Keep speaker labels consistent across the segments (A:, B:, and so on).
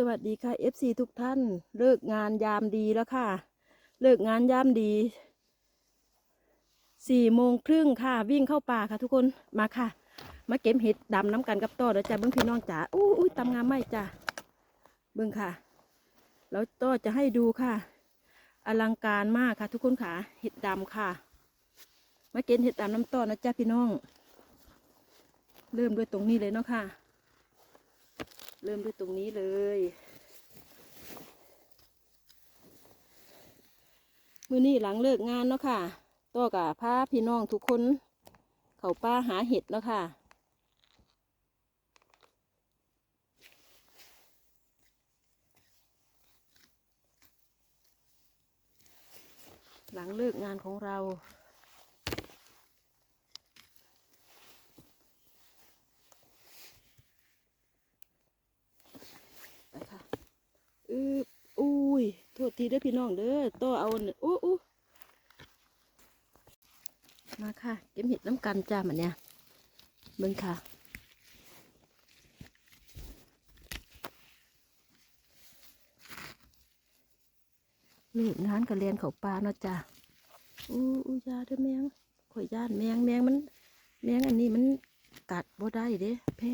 A: สวัสดีค่ะ FC ทุกท่าน เลิกงานยามดีแล้วค่ะ เลิกงานยามดีสี่โมงครึ่งค่ะ วิ่งเข้าป่าค่ะทุกคนมาค่ะ มาเก็บเห็ดดำน้ำกันกับต้อเดี๋ยวจ้าเบิ้งพี่น้องจ๋าอู้อุ้ยตำงามไหมจ้าเบิ้งค่ะ แล้วต้อจะให้ดูค่ะ อลังการมากค่ะ ทุกคนค่ะเห็ดดำค่ะ มาเก็บเห็ดดำน้ำต้อนะจ้าพี่น้อง เริ่มด้วยตรงนี้เลยเนาะค่ะ เริ่มด้วยตรงนี้เลย มื้อนี้หลังเลิกงานเนาะค่ะตัวกับพาพี่น้องทุกคน เขาป้าหาเห็ดเนาะค่ะหลังเลิกงานของเรา ไปค่ะอืออุ้ย โทีเด้อพี่น้องเด้อต่อเอาอู้อู้มาค่ะ เก็บเห็ดน้ำกันจ้ามันเนี่ยเบิ่งค่ะลิกงานกับเรียนเขาปลาเนาะจ้าอู้อู้ยาเด้อแมงข่อยย่านแมงแมงมัน แมงอันนี้มันกัดบ่ได้เด้แพ้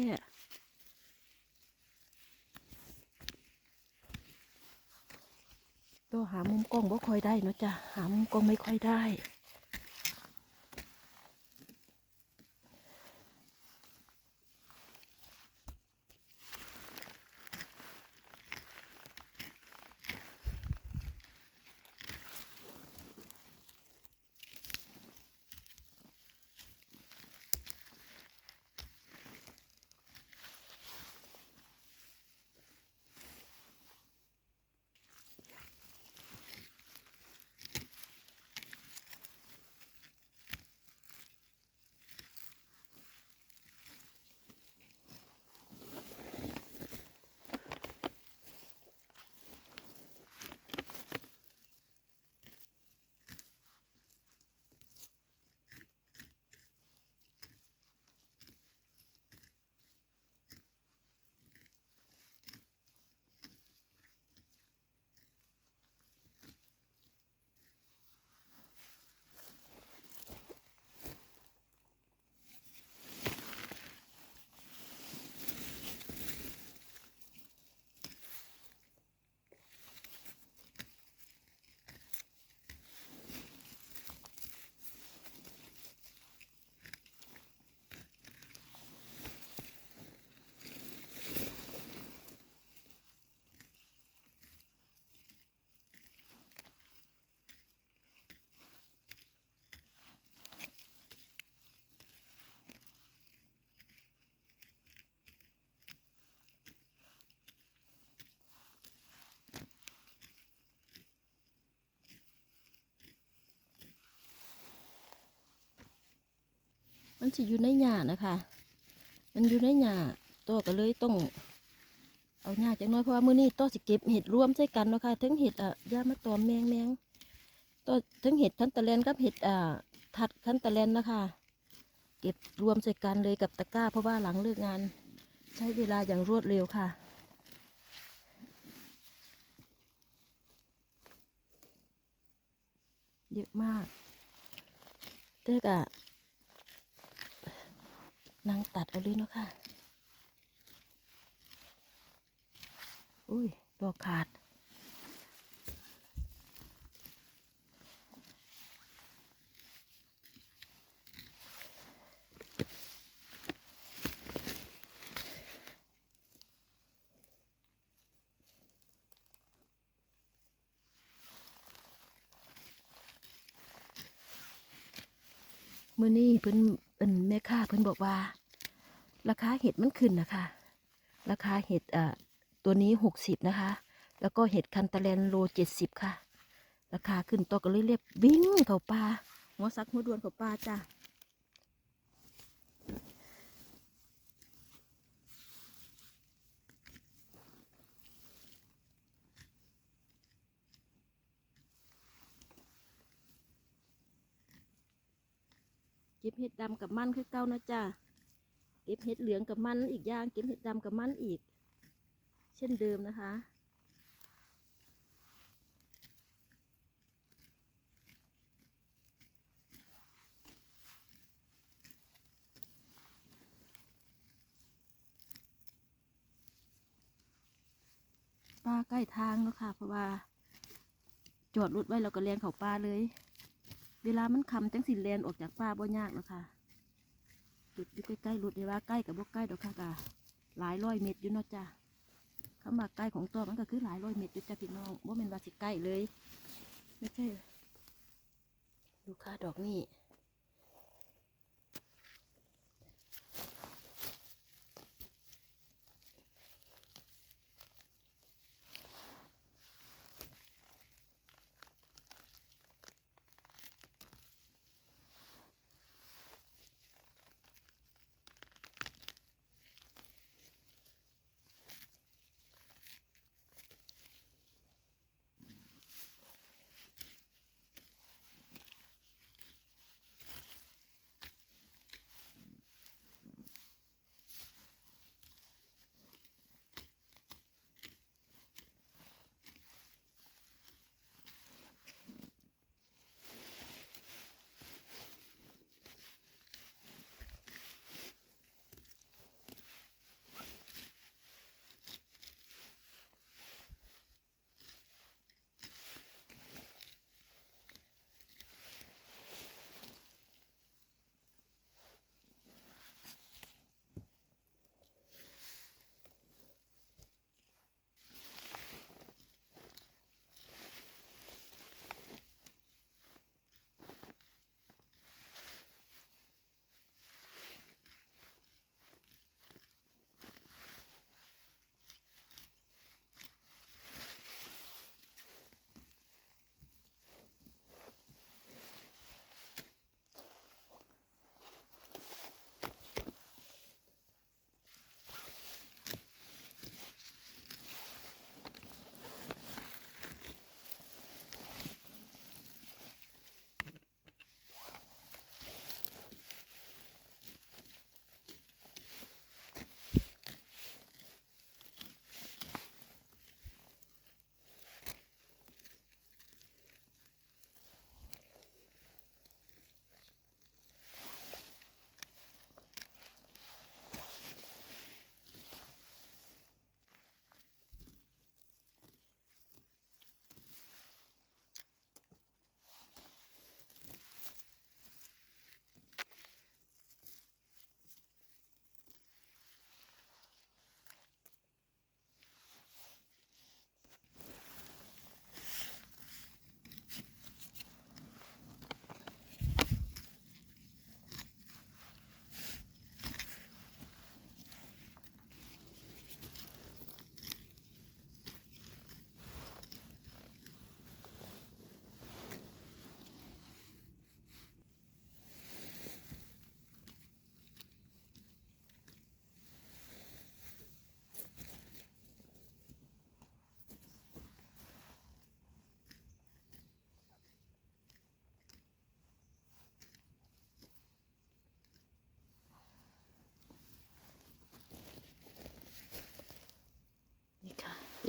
A: ตัวหามุมกล้องบ่ค่อยได้เนาะจ้ะหามุมกล้องไม่ค่อยได้ มันสิอยู่ในหญ้านะคะ มันอยู่ในหญ้าตัวก็เลยต้อง เอาหญ้าจังน้อยเพราะว่ามื้อนี้ตัวสิเก็บเห็ดรวมใส่กันเนาะค่ะทั้งเห็ดอะย่ามาตอมแมงแมงตัวทั้งเห็ดคันตะแลนกับเห็ดอ่าทัดคันตะแลนนะคะ เก็บรวมใส่กันเลยกับตะกร้า เพราะว่าหลังเลิกงาน ใช้เวลาอย่างรวดเร็วค่ะเยอะมากเต้กอะ นางตัดเอาเลยเนาะค่ะ อุ้ยดอกขาด มื่อนี้เพิ่น เป็นแม่ค้าเพิ่นบอกว่า ราคาเห็ดมันขึ้นนะคะ ราคาเห็ดอะตัวนี้หกสิบนะคะ แล้วก็เห็ดคันตะแลนโลเจ็ดสิบค่ะ ราคาขึ้นตัวก็เลยเรียบวิ่งเขาปลาหัวซักหัวดวนเขาปลาจ้า เก็บเห็ดดำกับมันคือเก่านะจ้าเก็บเห็ดเหลืองกับมันอีกอย่างเก็บเห็ดดำกับมันอีกแช่นเดิมนะคะป้าใกล้ทางแล้วค่ะ เพราะว่า จอดรถไว้เราก็เลียนเขาป้าเลย เวลามันคำจังสิแลนออกจากป้าบ่ยากนะค่ะรถอยู่ใกล้ๆรถเลยว่าใกล้กับบ่ใกล้ดอกค่ะกะหลายร้อยเมตรอยู่เนาะจ้ะคำว่าใกล้ของตัวมันก็คือหลายร้อยเมตรอยู่จ้ะพี่น้องบ่เป็นว่าสิใกล้เลย ไม่ใช่ ดูค่ะดอกนี่นี่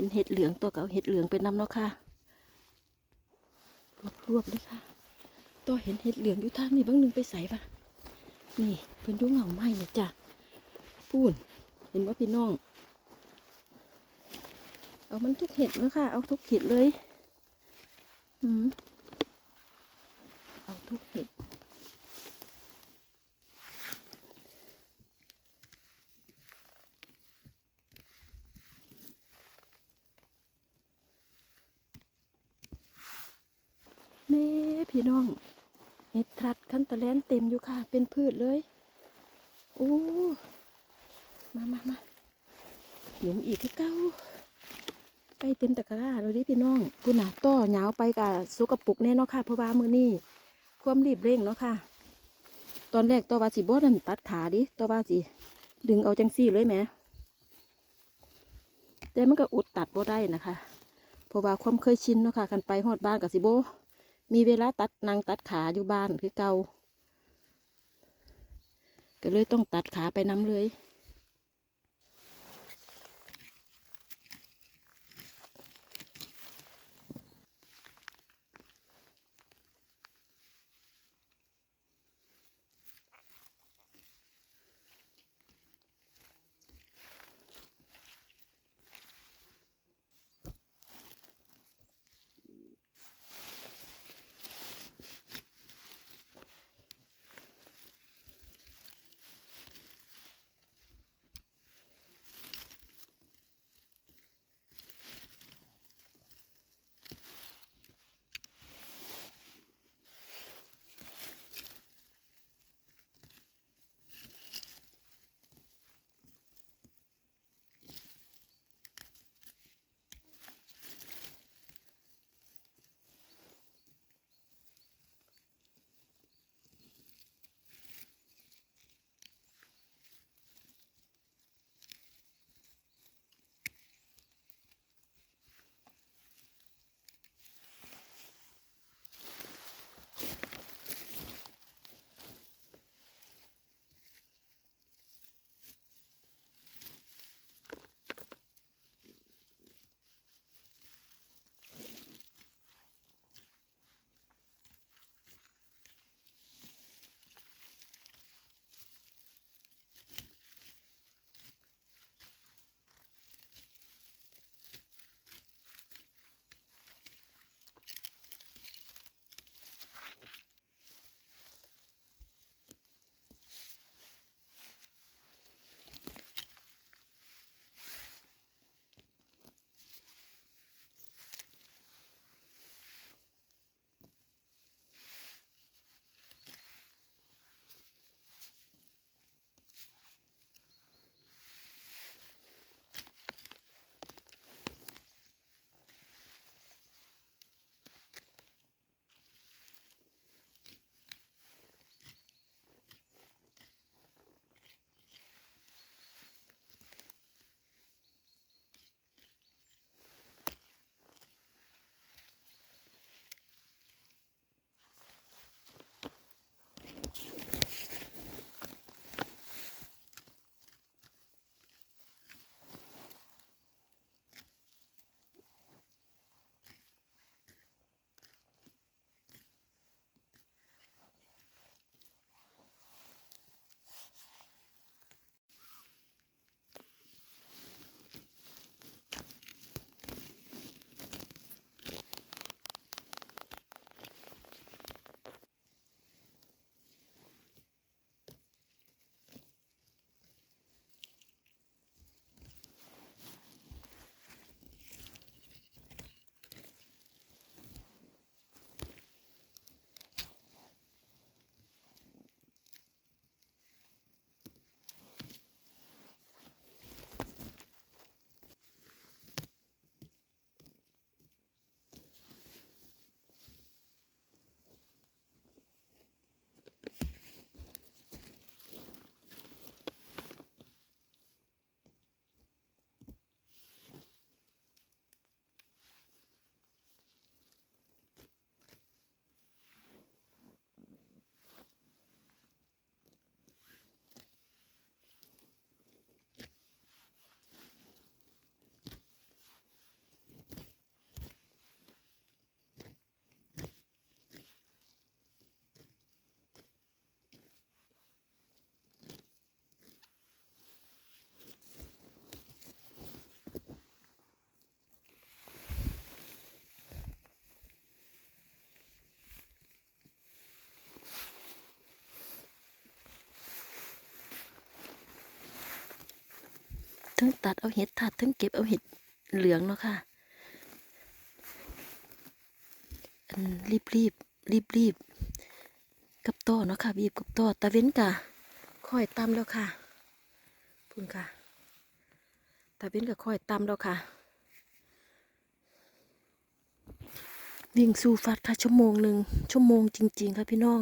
A: เป็นเห็ดเหลืองตัวเก่าเห็ดเหลืองเป็นน้ำเนาะค่ะรวบรวบเลยค่ะ ตัวเห็นเห็ดเหลืองอยู่ท่านี่บางหนึงไปใส่ปะนี่เพิ่นดูเหงาไหมเนี่ยจ้ะปูนเห็นว่าพี่น้อง เอามันทุกเห็ดเลยค่ะ เอาทุกเห็ดเลย อืมเอาทุกเห็ด แม่พี่น้องเห็ดทรัดขั้นตะ แลนเต็มอยู่ค่ะ เป็นพืชเลยโอ้มามามาหยุมอีกที่เก้าไปเต็มตะกร้าเลยดิพี่น้องกูหนาต่อเหงาวไปกับสุกปุกแน่เนาะค่ะเพราะว่ามือนี่ความรีบเร่งเนาะค่ะ ตอนแรกตัววาสิบอนั่นตัดขาดิตัววาสิดึงเอาจังซี่เลยแหมแต่มันก็อุดตัดบ่ได้นะคะเพราะว่าความเคยชินเนาะค่ะกันไปฮอดบ้านกับสิโบมีเวลาตัดนางตัดขาอยู่บ้านคือเก่า ก็เลยต้องตัดขาไปน้ำเลย ทั้งตัดเอาเห็ดถัดทั้งเก็บเอาเห็ดเหลืองเนาะค่ะอันรีบรีบรีบรีบกับต้อเนาะค่ะบีบกับต้อตะเว้นกะค่อยตำแล้วค่ะพุ่นค่ะตะเว้นกะค่อยตำแล้วค่ะ วิ่งสู้ฟัดค่ะชั่วโมงหนึ่งชั่วโมงจริง ๆ ค่ะพี่น้อง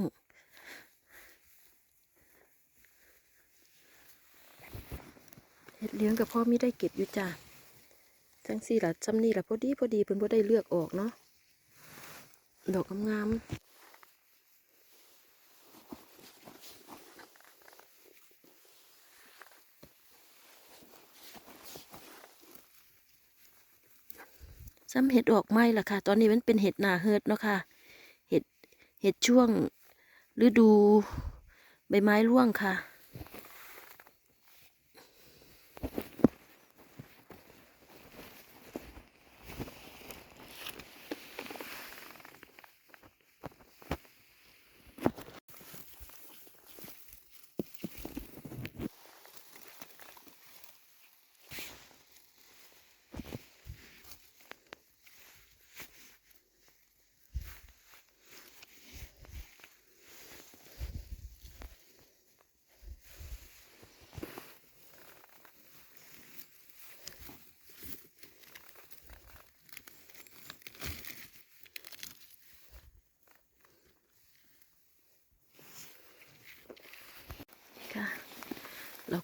A: เห็ดเลี้ยงกับพ่อไม่ได้เก็บอยู่จ้ะทั้งสี่ละจำนี่ละพอดีพอดีเพิ่นบ่ได้เลือกออกเนาะดอกงามๆซ้ำเห็ดออกไหมล่ะค่ะ ตอนนี้มันเป็นเห็ดหนาเฮิดเนาะค่ะ เห็ด เห็ดช่วงฤดูใบไม้ร่วงค่ะ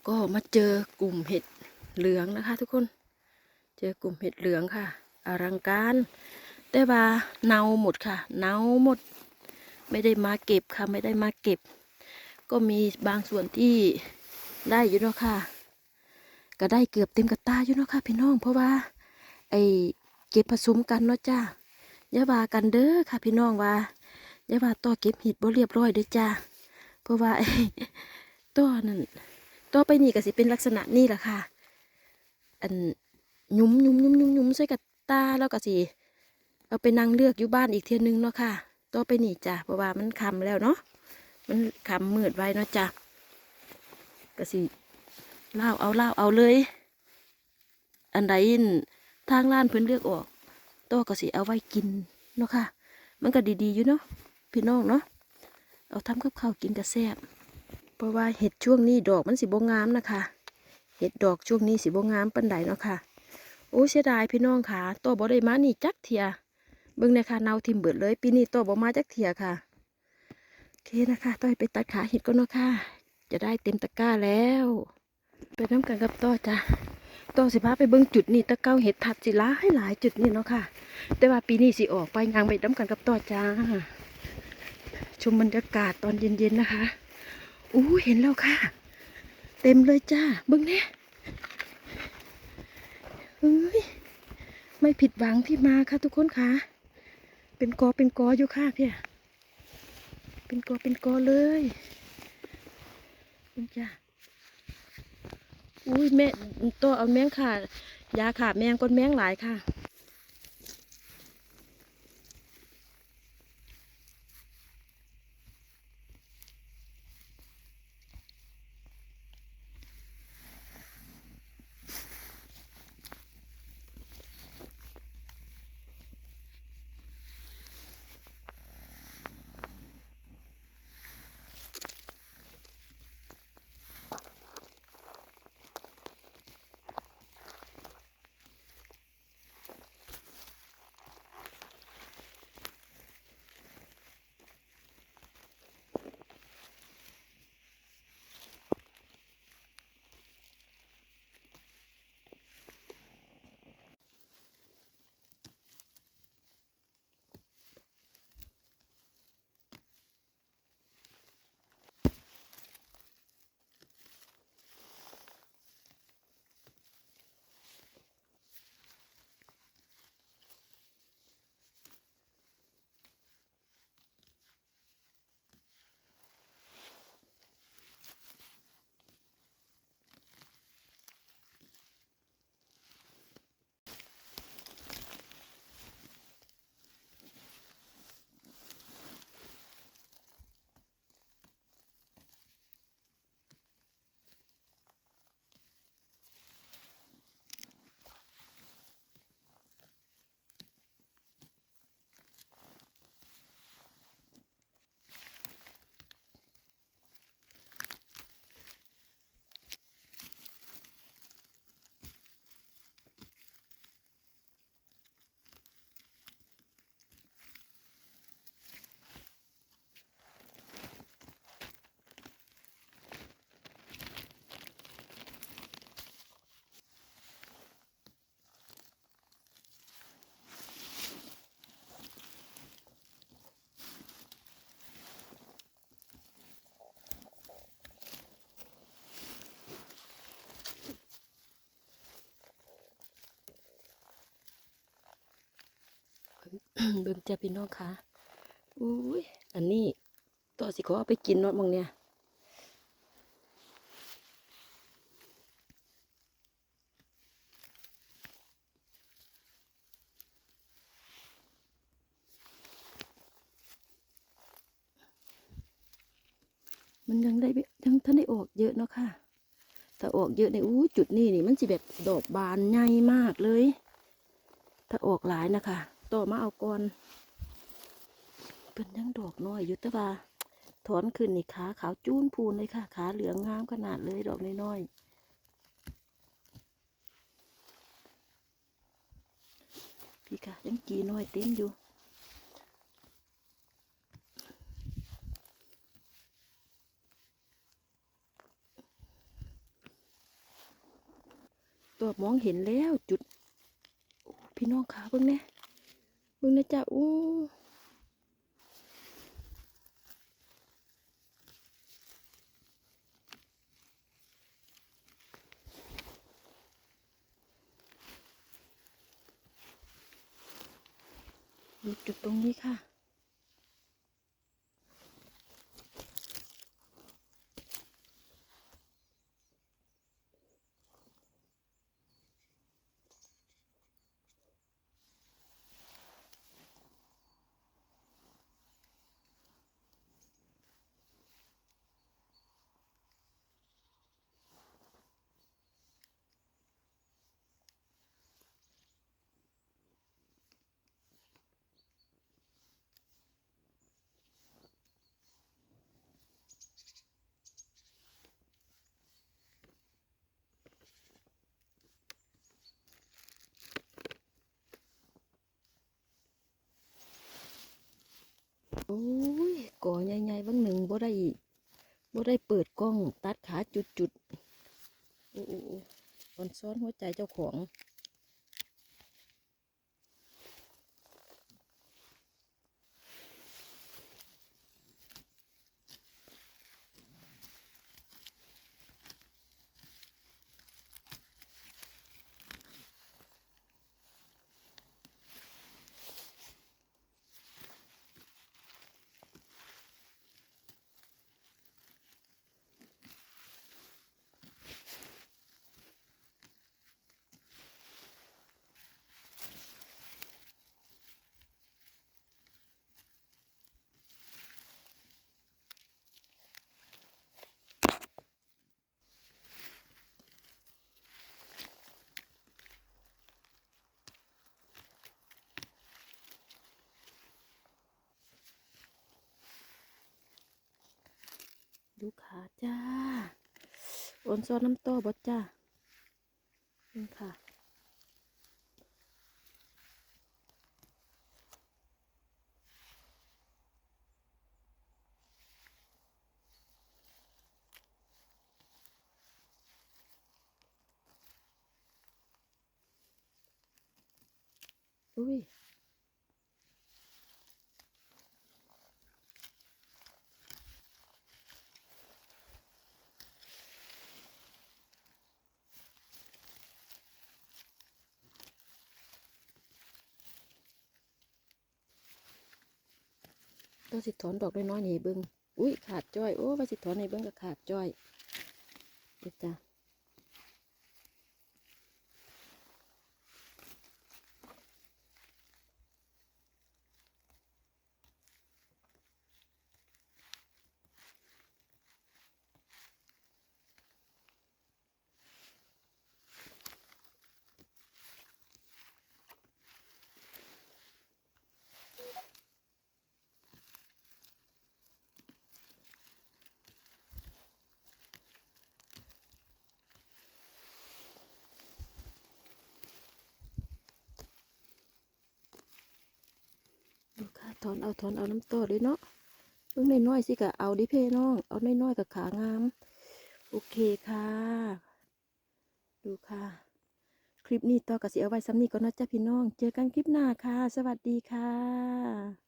A: ก็มาเจอกลุ่มเห็ดเหลืองนะคะ ทุกคน เจอกลุ่มเห็ดเหลืองค่ะ อลังการ แต่ว่าเนาหมดค่ะเนาหมด ไม่ได้มาเก็บค่ะ ไม่ได้มาเก็บ ก็มีบางส่วนที่ได้อยู่เนาะค่ะ ก็ได้เกือบเต็มกระตาอยู่เนาะค่ะ พี่น้อง เพราะว่า ไอเก็บผสมกันเนาะจ้าอย่าว่ากันเด้อค่ะ พี่น้องว่าอย่าว่าต่อเก็บเห็ดบ่เรียบร้อยเด้อจ้าเพราะว่าไอ้ตัวนั่น ตัวไปนี่ก็สิเป็นลักษณะนี่แหละค่ะ อันยุ้มยุ้มยุ้มยุ้มยุ้มใส่กับตาแล้วก็สิเอาไปนั่งเลือกอยู่บ้านอีกเทียนึงเนาะค่ะตัวไปนี่จ้ะเพราะว่ามันคำแล้วเนาะมันคำมืดไว้เนาะจ้ะก็สิเล่าเอาเล่าเอาเลย อันใดอั่นทางร้านเพิ่นเลือกออกตัวก็สิเอาไว้กินเนาะค่ะ มันก็ดีๆอยู่เนาะพี่น้องเนาะเอาทำกับข้าวกินกระแซบ เพราะว่าเห็ดช่วงนี้ดอกมันสิบงามนะคะ เห็ดดอกช่วงนี้สิบงามปันใดเนาะค่ะ โอ้เสียดายพี่น้องค่ะตัวบ่ได้มานี่จักเทียเบิ่งเนค่ะเนาทิมเบิดเลย ปีนี้ตัวบ่มาจักเทียค่ะ โอเคนะคะต้อยไปตัดขาเห็ดก็เนาะค่ะ จะได้เต็มตะกร้าแล้ว ไปน้ำกันกับต้อจ้ะต้อสิพาไปเบิ่งจุดนี่ตะเก้าเห็ดถัดสิหลายหลายจุดนี่เนาะค่ะ แต่ว่าปีนี้สิออกไปงานไปน้ำกันกับต้อจ้า ชมบรรยากาศตอนเย็นๆนะคะ อู้เห็นแล้วค่ะ เต็มเลยจ้าเบิ้งเนี่ยเฮ้ยไม่ผิดหวังที่มาค่ะทุกคนค่ะ เป็นกอเป็นกออยู่ค่ะพี่เป็นกอเป็นกอเลยคุณจ้าอุ้ยแม่ตัวเอาแมงค่ะ ยาขาดแมงก้นแมงหลายค่ะ เบิ่งจ้าพี่น้องค่ะอุ้ยอันนี้ต่อสิขอเอาไปกินนาะหมองเนี่ยมันยังได้ยังท่านได้ออกเยอะเนาะค่ะ ถ้าออกเยอะในอู้จุดนี้นี่มันสิแบบดอกบานใหญ่มากเลย ถ้าออกหลายนะคะ ต่อมาเอาก่อนเป็นยังดอกน้อยอยู่แต่ว่าถอนขึ้นนี่ขาขาวจูนพูนเลยค่ะ ขาเหลืองงามขนาดเลยดอกน้อยๆพี่ค่ะยังกีน้อยเต็มอยู่ตัวมองเห็นแล้วจุด พี่น้องขาเบิ่งเนี่ย บึงนะจ๊ะอู้มีจุดตรงนี้ค่ะ โอ้ยก่อใหญ่ๆบางหนึ่งบ่ได้บ่ได้เปิดกล้องตัดขาจุดๆโอ้โอ้โอ้อ่อนซ้อนหัวใจเจ้าของ ดูขาจ้าออนซ้อนน้ำโต้บดจ้านี่ค่ะ อุ้ย ตัวสิถอนดอกน้อยๆนี่ให้เบิ้งอุ้ยขาดจ้อย โอ้ว่าสิถอนในเบิ้งก็ขาดจ้อยเด็กจ้ะดูค่ะ ถอนเอาถอนเอาน้ำต้ด้วยเนาะเพิ่งน้อยๆสิกะเอาดิเพ่น้อง เอาน้อยๆกับขางาม โอเคค่ะ ดูค่ะ คลิปนี้ต่อกับสิเอาไว้ซ้ำนี้ก็นาะจ้าพี่น้อง เจอกันคลิปหน้าค่ะ สวัสดีค่ะ